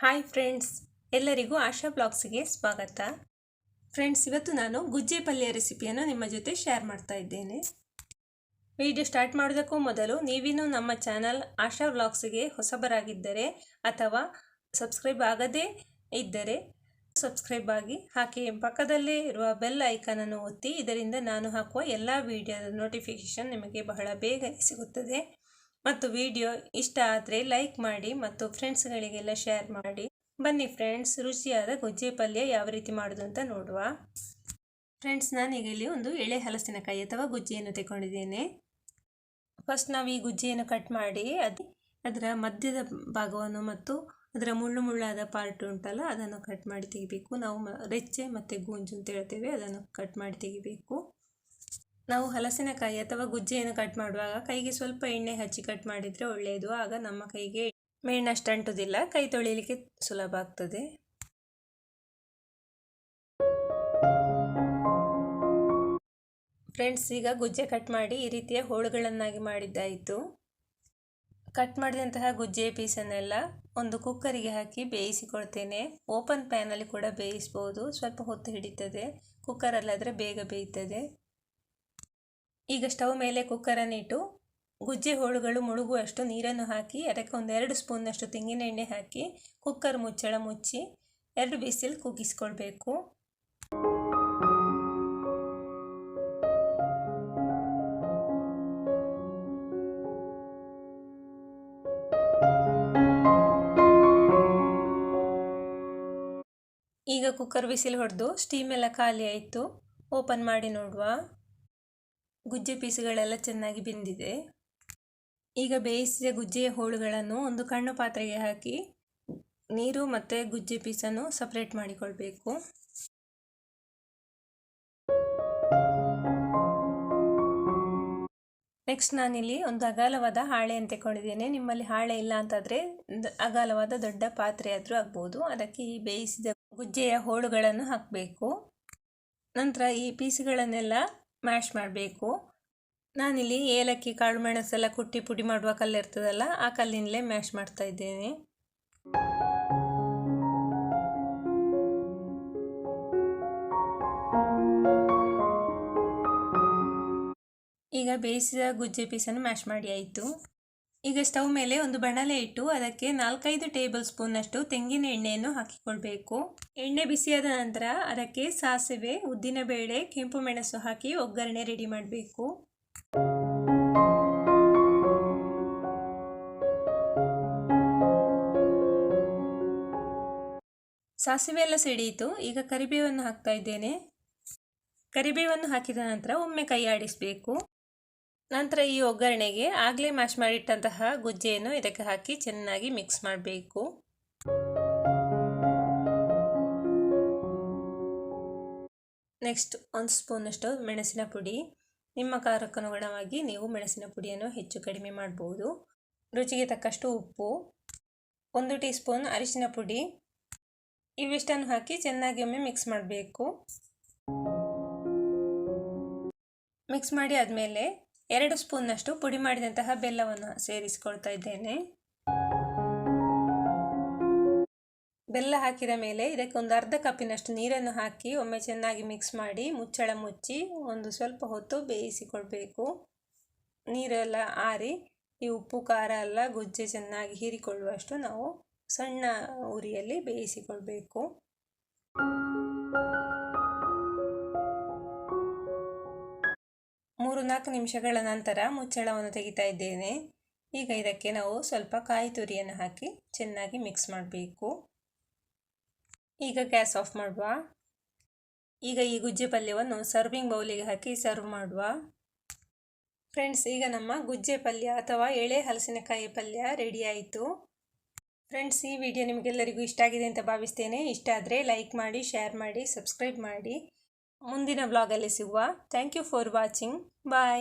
Hi friends ಎಲ್ಲರಿಗೂ ಆಶಾ ಬ್ಲಾಗ್ಸ್ಗೆ ಸ್ವಾಗತ. Friends ಇವತ್ತು ನಾನು ಗುಜ್ಜೆ ಪಲ್ಯ ರೆಸಿಪಿಯನ್ನು ನಿಮ್ಮ ಜೊತೆ ಶೇರ್ ಮಾಡ್ತಾ ಇದ್ದೇನೆ. ವಿಡಿಯೋ ಸ್ಟಾರ್ಟ್ ಮಾಡೋದಕ್ಕೂ ಮೊದಲು ನೀವಿನ್ನೂ ನಮ್ಮ ಚಾನಲ್ ಆಶಾ ಬ್ಲಾಗ್ಸ್ಗೆ ಹೊಸಬರಾಗಿದ್ದರೆ ಅಥವಾ ಸಬ್ಸ್ಕ್ರೈಬ್ ಆಗದೇ ಇದ್ದರೆ ಸಬ್ಸ್ಕ್ರೈಬ್ ಆಗಿ ಹಾಕಿ ಪಕ್ಕದಲ್ಲೇ ಇರುವ ಬೆಲ್ ಐಕನನ್ನು ಒತ್ತಿ ಇದರಿಂದ ನಾನು ಹಾಕುವ ಎಲ್ಲ ವಿಡಿಯೋದ ನೋಟಿಫಿಕೇಷನ್ ನಿಮಗೆ ಬಹಳ ಬೇಗ ಸಿಗುತ್ತದೆ. ಮತ್ತು ವಿಡಿಯೋ ಇಷ್ಟ ಆದರೆ ಲೈಕ್ ಮಾಡಿ ಮತ್ತು ಫ್ರೆಂಡ್ಸ್ಗಳಿಗೆಲ್ಲ ಶೇರ್ ಮಾಡಿ. ಬನ್ನಿ ಫ್ರೆಂಡ್ಸ್ ರುಚಿಯಾದ ಗುಜ್ಜೆ ಪಲ್ಯ ಯಾವ ರೀತಿ ಮಾಡೋದು ಅಂತ ನೋಡುವ. ಫ್ರೆಂಡ್ಸ್ ನಾನೀಗ ಇಲ್ಲಿ ಒಂದು ಎಳೆ ಹಲಸಿನಕಾಯಿ ಅಥವಾ ಗುಜ್ಜೆಯನ್ನು ತೆಗೊಂಡಿದ್ದೇನೆ ಫಸ್ಟ್ ನಾವು ಈ ಗುಜ್ಜೆಯನ್ನು ಕಟ್ ಮಾಡಿ, ಅದು ಅದರ ಮಧ್ಯದ ಭಾಗವನ್ನು ಮತ್ತು ಅದರ ಮುಳ್ಳು ಮುಳ್ಳಾದ ಪಾರ್ಟ್ ಉಂಟಲ್ಲ, ಅದನ್ನು ಕಟ್ ಮಾಡಿ ತೆಗಿಬೇಕು. ನಾವು ರೆಚ್ಚೆ ಮತ್ತು ಗೂಂಜು ಅಂತ ಹೇಳ್ತೇವೆ, ಅದನ್ನು ಕಟ್ ಮಾಡಿ ತೆಗಿಬೇಕು. ನಾವು ಹಲಸಿನಕಾಯಿ ಅಥವಾ ಗುಜ್ಜೆಯನ್ನು ಕಟ್ ಮಾಡುವಾಗ ಕೈಗೆ ಸ್ವಲ್ಪ ಎಣ್ಣೆ ಹಚ್ಚಿ ಕಟ್ ಮಾಡಿದರೆ ಒಳ್ಳೆಯದು. ಆಗ ನಮ್ಮ ಕೈಗೆ ಮೇಣಷ್ಟು ಅಂಟುವುದಿಲ್ಲ ಕೈ ತೊಳಿಲಿಕ್ಕೆ ಸುಲಭ ಆಗ್ತದೆ. ಫ್ರೆಂಡ್ಸ್ ಈಗ ಗುಜ್ಜೆ ಕಟ್ ಮಾಡಿ ಈ ರೀತಿಯ ಹೋಳುಗಳನ್ನಾಗಿ ಮಾಡಿದ್ದಾಯಿತು. ಕಟ್ ಮಾಡಿದಂತಹ ಗುಜ್ಜೆ ಪೀಸನ್ನೆಲ್ಲ ಒಂದು ಕುಕ್ಕರಿಗೆ ಹಾಕಿ ಬೇಯಿಸಿಕೊಳ್ತೇನೆ. ಓಪನ್ ಪ್ಯಾನಲ್ಲಿ ಕೂಡ ಬೇಯಿಸ್ಬೋದು. ಸ್ವಲ್ಪ ಹೊತ್ತು ಹಿಡಿತದೆ. ಕುಕ್ಕರಲ್ಲಾದರೆ ಬೇಗ ಬೇಯ್ತದೆ. ಈಗ ಸ್ಟವ್ ಮೇಲೆ ಕುಕ್ಕರನ್ನು ಇಟ್ಟು ಗುಜ್ಜೆ ಹೋಳುಗಳು ಮುಳುಗುವಷ್ಟು ನೀರನ್ನು ಹಾಕಿ, ಅದಕ್ಕೆ ಒಂದೆರಡು ಸ್ಪೂನ್ನಷ್ಟು ತೆಂಗಿನ ಎಣ್ಣೆ ಹಾಕಿ ಕುಕ್ಕರ್ ಮುಚ್ಚಳ ಮುಚ್ಚಿ ಎರಡು ಬಿಸಿಲು ಕುಗ್ಗಿಸ್ಕೊಳ್ಬೇಕು. ಈಗ ಕುಕ್ಕರ್ ಬಿಸಿಲು ಹೊಡೆದು ಸ್ಟೀಮ್ ಎಲ್ಲ ಖಾಲಿ ಆಯಿತು. ಓಪನ್ ಮಾಡಿ ನೋಡುವ. ಗುಜ್ಜೆ ಪೀಸುಗಳೆಲ್ಲ ಚೆನ್ನಾಗಿ ಬೆಂದಿದೆ. ಈಗ ಬೇಯಿಸಿದ ಗುಜ್ಜೆಯ ಹೋಳುಗಳನ್ನು ಒಂದು ಕಣ್ಣು ಪಾತ್ರೆಗೆ ಹಾಕಿ ನೀರು ಮತ್ತು ಗುಜ್ಜೆ ಪೀಸನ್ನು ಸಪ್ರೇಟ್ ಮಾಡಿಕೊಳ್ಬೇಕು. ನೆಕ್ಸ್ಟ್ ನಾನಿಲ್ಲಿ ಒಂದು ಅಗಾಲವಾದ ಅಂತ ತೆಕ್ಕೊಂಡಿದ್ದೇನೆ ನಿಮ್ಮಲ್ಲಿ ಹಾಳೆ ಇಲ್ಲ ಅಂತಾದರೆ ಅಗಾಲವಾದ ದೊಡ್ಡ ಪಾತ್ರೆ ಆದರೂ ಆಗ್ಬೋದು. ಅದಕ್ಕೆ ಈ ಬೇಯಿಸಿದ ಗುಜ್ಜೆಯ ಹೋಳುಗಳನ್ನು ಹಾಕಬೇಕು. ನಂತರ ಈ ಪೀಸುಗಳನ್ನೆಲ್ಲ ಮ್ಯಾಶ್ ಮಾಡಬೇಕು. ನಾನಿಲ್ಲಿ ಏಲಕ್ಕಿ ಕಾಳು ಮೆಣಸೆಲ್ಲ ಕುಟ್ಟಿ ಪುಡಿ ಮಾಡುವ ಕಲ್ಲು ಇರ್ತದಲ್ಲ, ಆ ಕಲ್ಲಿನಲ್ಲೇ ಮ್ಯಾಶ್ ಮಾಡ್ತಾ ಇದ್ದೇನೆ. ಈಗ ಬೇಯಿಸಿದ ಗುಜ್ಜೆ ಪೀಸನ್ನು ಮ್ಯಾಶ್ ಮಾಡಿ, ಆಯಿತು. ಈಗ ಸ್ಟವ್ ಮೇಲೆ ಒಂದು ಬಣಲೆ ಇಟ್ಟು ಅದಕ್ಕೆ ನಾಲ್ಕೈದು ಟೇಬಲ್ ಸ್ಪೂನ್ನಷ್ಟು ತೆಂಗಿನ ಎಣ್ಣೆಯನ್ನು ಹಾಕಿಕೊಳ್ಬೇಕು. ಎಣ್ಣೆ ಬಿಸಿಯಾದ ನಂತರ ಅದಕ್ಕೆ ಸಾಸಿವೆ, ಉದ್ದಿನಬೇಳೆ, ಕೆಂಪು ಮೆಣಸು ಹಾಕಿ ಒಗ್ಗರಣೆ ರೆಡಿ ಮಾಡಬೇಕು. ಸಾಸಿವೆ ಎಲ್ಲ ಸಿಡಿಯಿತು. ಈಗ ಕರಿಬೇವನ್ನು ಹಾಕ್ತಾ ಇದ್ದೇನೆ. ಕರಿಬೇವನ್ನು ಹಾಕಿದ ನಂತರ ಒಮ್ಮೆ ಕೈ ಆಡಿಸಬೇಕು. ನಂತರ ಈ ಒಗ್ಗರಣೆಗೆ ಆಗಲೇ ಮ್ಯಾಶ್ ಮಾಡಿಟ್ಟಂತಹ ಗುಜ್ಜೆಯನ್ನು ಇದಕ್ಕೆ ಹಾಕಿ ಚೆನ್ನಾಗಿ ಮಿಕ್ಸ್ ಮಾಡಬೇಕು. ನೆಕ್ಸ್ಟ್ ಒಂದು ಸ್ಪೂನಷ್ಟು ಮೆಣಸಿನ ಪುಡಿ. ನಿಮ್ಮ ಖಾರಕ್ಕನುಗುಣವಾಗಿ ನೀವು ಮೆಣಸಿನ ಪುಡಿಯನ್ನು ಹೆಚ್ಚು ಕಡಿಮೆ ಮಾಡ್ಬೋದು. ರುಚಿಗೆ ತಕ್ಕಷ್ಟು ಉಪ್ಪು, ಒಂದು ಟೀ ಸ್ಪೂನ್ ಅರಿಶಿನ ಪುಡಿ. ಇವಿಷ್ಟನ್ನು ಹಾಕಿ ಚೆನ್ನಾಗಿ ಒಮ್ಮೆ ಮಿಕ್ಸ್ ಮಾಡಬೇಕು. ಮಿಕ್ಸ್ ಮಾಡಿ ಆದಮೇಲೆ ಎರಡು ಸ್ಪೂನ್ನಷ್ಟು ಪುಡಿ ಮಾಡಿದಂತಹ ಬೆಲ್ಲವನ್ನು ಸೇರಿಸ್ಕೊಳ್ತಾ ಇದ್ದೇನೆ. ಬೆಲ್ಲ ಹಾಕಿದ ಮೇಲೆ ಇದಕ್ಕೆ ಒಂದು ಅರ್ಧ ಕಪ್ಪಿನಷ್ಟು ನೀರನ್ನು ಹಾಕಿ ಒಮ್ಮೆ ಚೆನ್ನಾಗಿ ಮಿಕ್ಸ್ ಮಾಡಿ ಮುಚ್ಚಳ ಮುಚ್ಚಿ ಒಂದು ಸ್ವಲ್ಪ ಹೊತ್ತು ಬೇಯಿಸಿಕೊಳ್ಬೇಕು. ನೀರೆಲ್ಲ ಆರಿ ಈ ಉಪ್ಪು, ಖಾರ ಎಲ್ಲ ಗೊಜ್ಜೆ ಚೆನ್ನಾಗಿ ಹೀರಿಕೊಳ್ಳುವಷ್ಟು ನಾವು ಸಣ್ಣ ಉರಿಯಲ್ಲಿ ಬೇಯಿಸಿಕೊಳ್ಬೇಕು. ಮೂರು ನಾಲ್ಕು ನಿಮಿಷಗಳ ನಂತರ ಮುಚ್ಚಳವನ್ನು ತೆಗಿತಾ ಇದ್ದೇನೆ. ಈಗ ಇದಕ್ಕೆ ನಾವು ಸ್ವಲ್ಪ ಕಾಯಿ ತುರಿಯನ್ನು ಹಾಕಿ ಚೆನ್ನಾಗಿ ಮಿಕ್ಸ್ ಮಾಡಬೇಕು. ಈಗ ಗ್ಯಾಸ್ ಆಫ್ ಮಾಡುವ. ಈಗ ಈ ಗುಜ್ಜೆ ಪಲ್ಯವನ್ನು ಸರ್ವಿಂಗ್ ಬೌಲಿಗೆ ಹಾಕಿ ಸರ್ವ್ ಮಾಡುವ. ಫ್ರೆಂಡ್ಸ್, ಈಗ ನಮ್ಮ ಗುಜ್ಜೆ ಪಲ್ಯ ಅಥವಾ ಎಳೆ ಹಲಸಿನಕಾಯಿ ಪಲ್ಯ ರೆಡಿ ಆಯಿತು. ಫ್ರೆಂಡ್ಸ್, ಈ ವಿಡಿಯೋ ನಿಮಗೆಲ್ಲರಿಗೂ ಇಷ್ಟ ಆಗಿದೆ ಅಂತ ಭಾವಿಸ್ತೇನೆ. ಇಷ್ಟ ಆದರೆ ಲೈಕ್ ಮಾಡಿ, ಶೇರ್ ಮಾಡಿ, ಸಬ್ಸ್ಕ್ರೈಬ್ ಮಾಡಿ. ಮುಂದಿನ ಬ್ಲಾಗಲ್ಲಿ ಸಿಗುವ. Thank you for watching bye